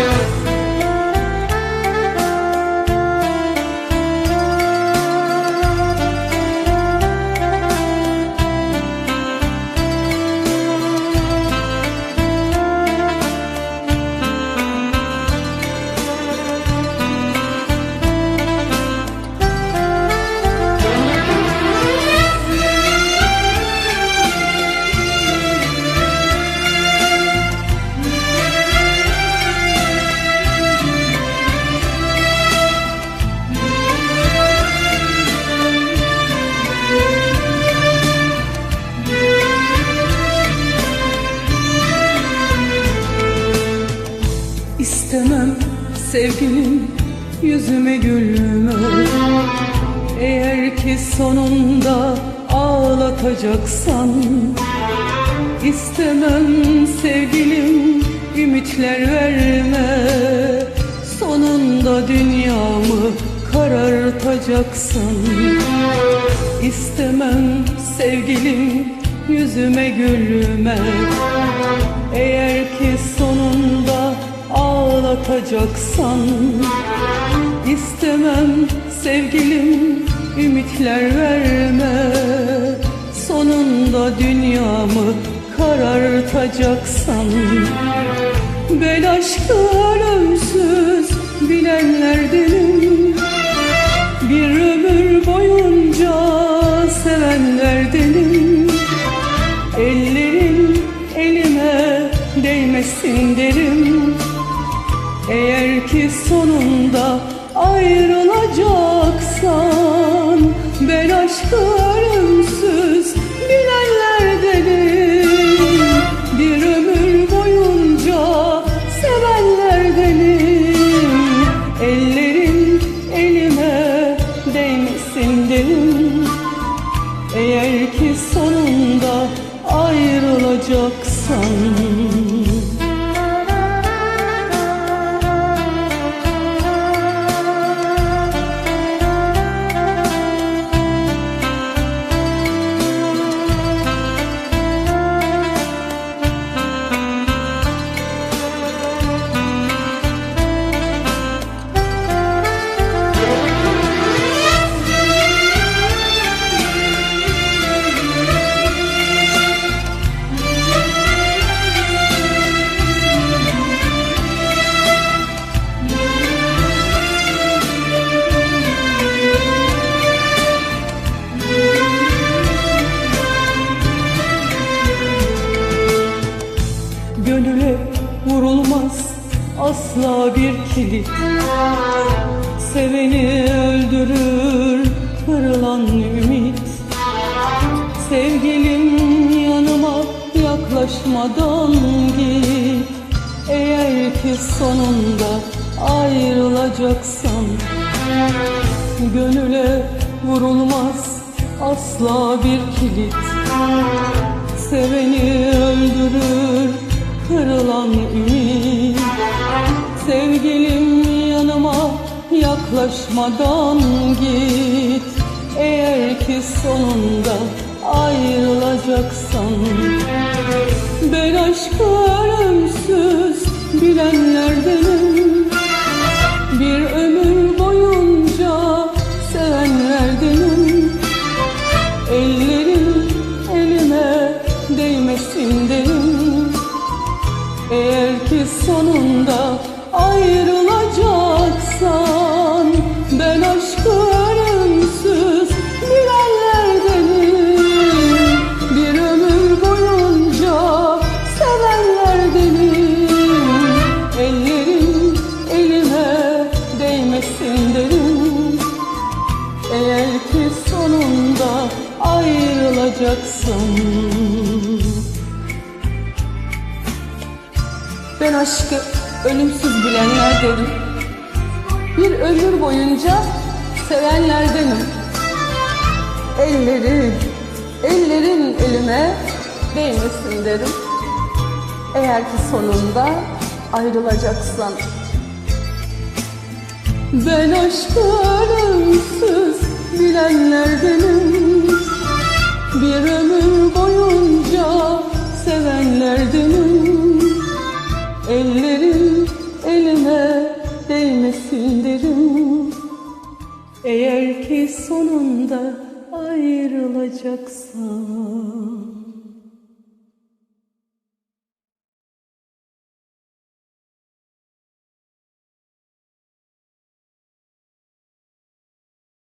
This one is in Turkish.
to sevgilim yüzüme gülme. Eğer ki sonunda ağlatacaksan İstemem sevgilim ümitler verme. Sonunda dünyamı karartacaksan İstemem sevgilim yüzüme gülme. Eğer ki ağlatacaksan İstemem sevgilim ümitler verme. Sonunda dünyamı karartacaksan Ben aşkı ölümsüz bilenlerdenim. Bir ömür boyunca sevenlerdenim. Ellerin elime değmesin Ben asla bir kilit. Seveni öldürür kırılan ümit. Sevgilim yanıma yaklaşmadan git. Eğer ki sonunda ayrılacaksan Gönüle vurulmaz asla bir kilit. Seveni öldürür kırılan ümit yaklaşmadan git. Eğer ki sonunda ayrılacaksan Ben aşkı ölümsüz bilenlerdenim. Bir ömür boyunca sevenlerdenim. Ellerin elime değmesin derim Eğer ki sonunda ayrılacaksan değmesin derim eğer ki sonunda ayrılacaksın. Ben aşkı ölümsüz bilenler derim Bir ömür boyunca sevenlerdenim. Elleri, ellerin elime değmesin derim. Eğer ki sonunda ayrılacaksan ben aşkı ölümsüz bilenlerdenim Bir ömür boyunca sevenlerdenim Ellerin elime değmesin derim Eğer ki sonunda ayrılacaksan